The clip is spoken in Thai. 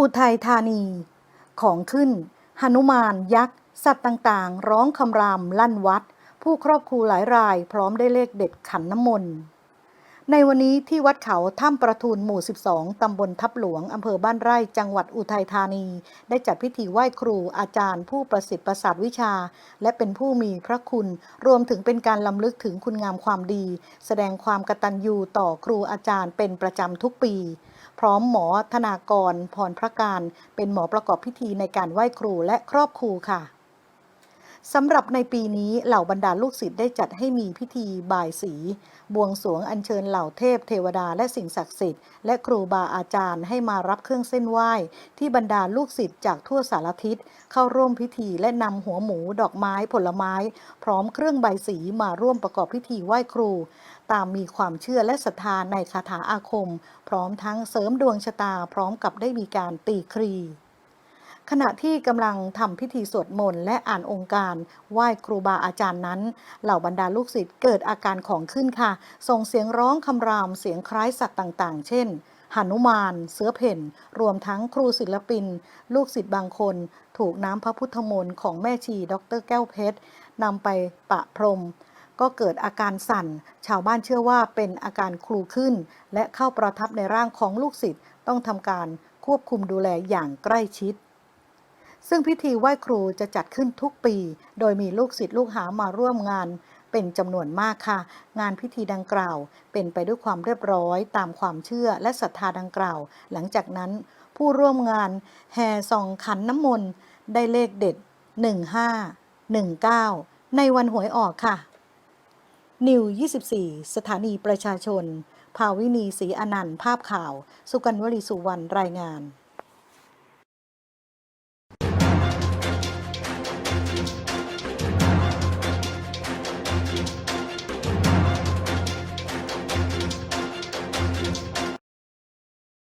อุทัยธานี ของขึ้นหนุมานยักษ์ สัตว์ต่างๆ ร้องคำรามลั่นวัด ผู้ครอบครูหลายรายพร้อมได้เลขเด็ดขันน้ำมนต์ในวันนี้ที่วัดเขาถ้ำประทูลหมู่ 12 ตำบลทับหลวง อำเภอบ้านไร่ จังหวัดอุทัยธานี ได้จัดพิธีไหว้ครูอาจารย์ ผู้ประสิทธิ์ประสาทวิชา และเป็นผู้มีพระคุณ รวมถึงเป็นการลำลึกถึงคุณงามความดี แสดงความกตัญญูต่อครูอาจารย์เป็นประจำทุกปี พร้อมหมอธนากรพรพระการ เป็นหมอประกอบพิธีในการไหว้ครูและครอบครูค่ะ สำหรับในปีนี้เหล่าบรรดาลูกศิษย์ได้จัดให้มีพิธีบายสี บวงสรวงอัญเชิญเหล่าเทพเทวดาและสิ่งศักดิ์สิทธิ์และครูบาอาจารย์ให้มารับเครื่องเส้นไหว้ ที่บรรดาลูกศิษย์จากทั่วสารทิศ เข้าร่วมพิธีและนำหัวหมูดอกไม้ผลไม้ พร้อมเครื่องใบายสีมาร่วมประกอบพิธีไหว้ครู ตามมีความเชื่อและศรัทธาในคาถาอาคม พร้อมทั้งเสริมดวงชะตาพร้อมกับได้มีการตีครี ขณะที่กำลังทำพิธีสวดมนต์และอ่านองค์การไหว้ครูบาอาจารย์นั้น เหล่าบรรดาลูกศิษย์เกิดอาการของขึ้นค่ะ ส่งเสียงร้องคำรามเสียงคล้ายสัตว์ต่างๆ เช่นหนุมาน เสือเพ่น รวมทั้งครูศิลปิน ลูกศิษย์บางคน ถูกน้ำพระพุทธมนต์ของแม่ชีดรแก้วเพชรนำไปปะพรม ก็เกิดอาการสั่น ชาวบ้านเชื่อว่าเป็นอาการครูขึ้น และเข้าประทับในร่างของลูกศิษย์ต้องทำการควบคุมดูแลอย่างใกล้ชิด ซึ่งพิธีไหว้ครูจะจัดขึ้นทุกปี โดยมีลูกศิษย์ลูกหามาร่วมงานเป็นจำนวนมากค่ะ งานพิธีดังกล่าว เป็นไปด้วยความเรียบร้อยตามความเชื่อและศรัทธาดังกล่าว หลังจากนั้นผู้ร่วมงานแห่ส่องขันน้ำมนต์ได้เลขเด็ด 15 19 ในวันหวยออกค่ะ นิว 24 สถานีประชาชน ภาวินีศรีอนันต์ ภาพข่าว สุกันวลีสุวรรณรายงาน